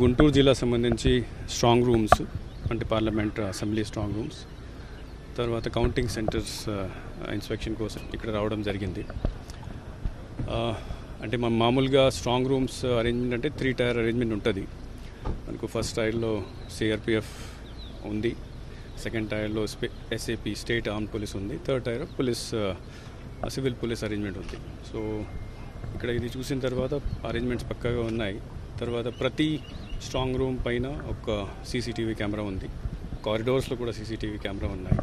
గుంటూరు జిల్లా సంబంధించి strong rooms అంటే పార్లమెంట్ అసెంబ్లీ స్ట్రాంగ్ రూమ్స్ తర్వాత కౌంటింగ్ సెంటర్స్ ఇన్స్పెక్షన్ కోసం ఇక్కడ రావడం జరిగింది. Uh, అంటే మా మామూలుగా స్ట్రాంగ్ రూమ్స్ అరేంజ్మెంట్ అంటే త్రీ టైర్ అరేంజ్మెంట్ ఉంటుంది. మనకు ఫస్ట్ టైర్లో సిఆర్పిఎఫ్ ఉంది సెకండ్ టైర్లో ఎస్ఏపి స్టేట్ ఆర్మ్ పోలీస్ ఉంది third tier police civil police arrangement ఉంది. సో ఇక్కడ ఇది చూసిన తర్వాత అరేంజ్మెంట్స్ పక్కాగా ఉన్నాయి. తర్వాత ప్రతి స్ట్రాంగ్ రూమ్ పైన ఒక సీసీటీవీ కెమెరా ఉంది. కారిడోర్స్లో కూడా సీసీటీవీ కెమెరా ఉన్నాయి.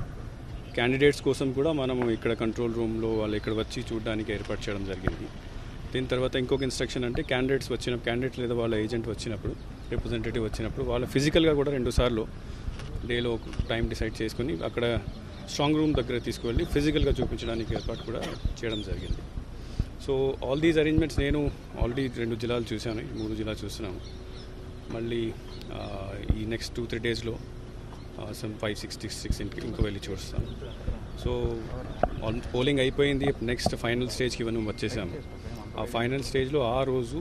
క్యాండిడేట్స్ కోసం కూడా మనము ఇక్కడ కంట్రోల్ రూమ్లో వాళ్ళు ఇక్కడ వచ్చి చూడడానికి ఏర్పాటు చేయడం జరిగింది. దీని తర్వాత ఇంకొక ఇన్స్ట్రక్షన్ అంటే క్యాండిడేట్స్ వచ్చిన క్యాండిడేట్ లేదా వాళ్ళ ఏజెంట్ వచ్చినప్పుడు రిప్రజెంటేటివ్ వచ్చినప్పుడు వాళ్ళ ఫిజికల్గా కూడా రెండు సార్లు డేలో ఒక టైం డిసైడ్ చేసుకుని అక్కడ స్ట్రాంగ్ రూమ్ దగ్గర తీసుకువెళ్ళి ఫిజికల్గా చూపించడానికి ఏర్పాటు కూడా చేయడం జరిగింది. సో ఆల్ దీస్ అరేంజ్మెంట్స్ నేను ఆల్రెడీ రెండు జిల్లాలు చూశాను. మూడు జిల్లాలు చూస్తున్నాను మళ్ళీ ఈ నెక్స్ట్ టూ త్రీ డేస్లో సమ్ ఫైవ్ సిక్స్టీ సిక్స్ ఇంకో వెళ్ళి చూస్తాను సో ఆల్ పోలింగ్ అయిపోయింది. నెక్స్ట్ ఫైనల్ స్టేజ్కి ఇవన్నీ వచ్చేసాము. ఆ ఫైనల్ స్టేజ్లో ఆ రోజు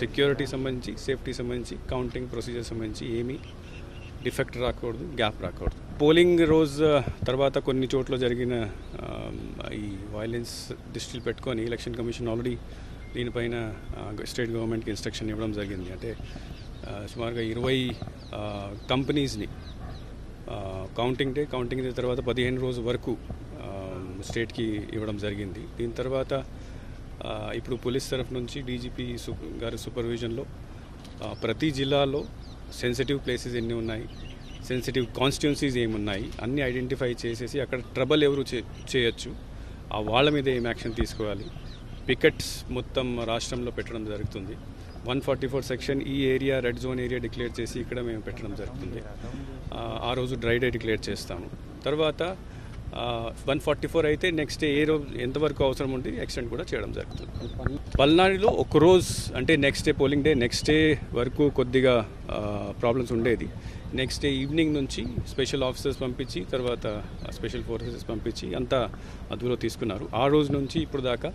సెక్యూరిటీ సంబంధించి సేఫ్టీ సంబంధించి కౌంటింగ్ ప్రొసీజర్ సంబంధించి ఏమీ డిఫెక్ట్ రాకూడదు గ్యాప్ రాకూడదు. పోలింగ్ రోజు తర్వాత కొన్ని చోట్ల జరిగిన ఈ వైలెన్స్ దృష్టిలో పెట్టుకొని ఎలక్షన్ కమిషన్ ఆల్రెడీ దీనిపైన స్టేట్ గవర్నమెంట్కి ఇన్స్ట్రక్షన్ ఇవ్వడం జరిగింది. అంటే సుమారుగా ఇరవై కంపెనీస్ని కౌంటింగ్ డే కౌంటింగ్ డే తర్వాత పదిహేను రోజు వరకు స్టేట్కి ఇవ్వడం జరిగింది. దీని తర్వాత ఇప్పుడు పోలీస్ తరఫు నుంచి డీజీపీ గారి సూపర్విజన్లో ప్రతి జిల్లాలో సెన్సిటివ్ ప్లేసెస్ ఎన్ని ఉన్నాయి సెన్సిటివ్ కాన్స్టిట్యున్సీస్ ఏమున్నాయి అన్నీ ఐడెంటిఫై చేసేసి అక్కడ ట్రబుల్ ఎవరు చే చేయొచ్చు ఆ వాళ్ళ మీద ఏం యాక్షన్ తీసుకోవాలి పికెట్స్ మొత్తం రాష్ట్రంలో పెట్టడం జరుగుతుంది. వన్ ఫార్టీ ఫోర్ సెక్షన్ ఈ area red zone area declare చేసి ఇక్కడ మేము పెట్టడం జరుగుతుంది. ఆ, రోజు డ్రై డే డిక్లేర్ చేస్తాము. తర్వాత వన్ ఫార్టీ ఫోర్ అయితే నెక్స్ట్ డే ఏ రోజు ఎంతవరకు అవసరం ఉంది ఎక్స్టెండ్ కూడా చేయడం జరుగుతుంది. పల్నాడులో ఒక రోజు అంటే next day polling day next day వరకు కొద్దిగా ప్రాబ్లమ్స్ ఉండేది. నెక్స్ట్ డే ఈవినింగ్ నుంచి స్పెషల్ ఆఫీసర్స్ పంపించి తర్వాత స్పెషల్ ఫోర్సెస్ పంపించి అంతా అదుపులో తీసుకున్నారు. ఆ రోజు నుంచి ఇప్పుడు దాకా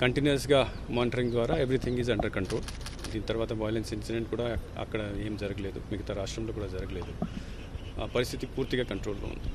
కంటిన్యూస్గా మానిటరింగ్ ద్వారా ఎవ్రీథింగ్ ఈజ్ అండర్ కంట్రోల్ దీని తర్వాత వైలెన్స్ ఇన్సిడెంట్ కూడా అక్కడ ఏం జరగలేదు మిగతా రాష్ట్రంలో కూడా జరగలేదు. ఆ పరిస్థితి పూర్తిగా కంట్రోల్లో ఉంది.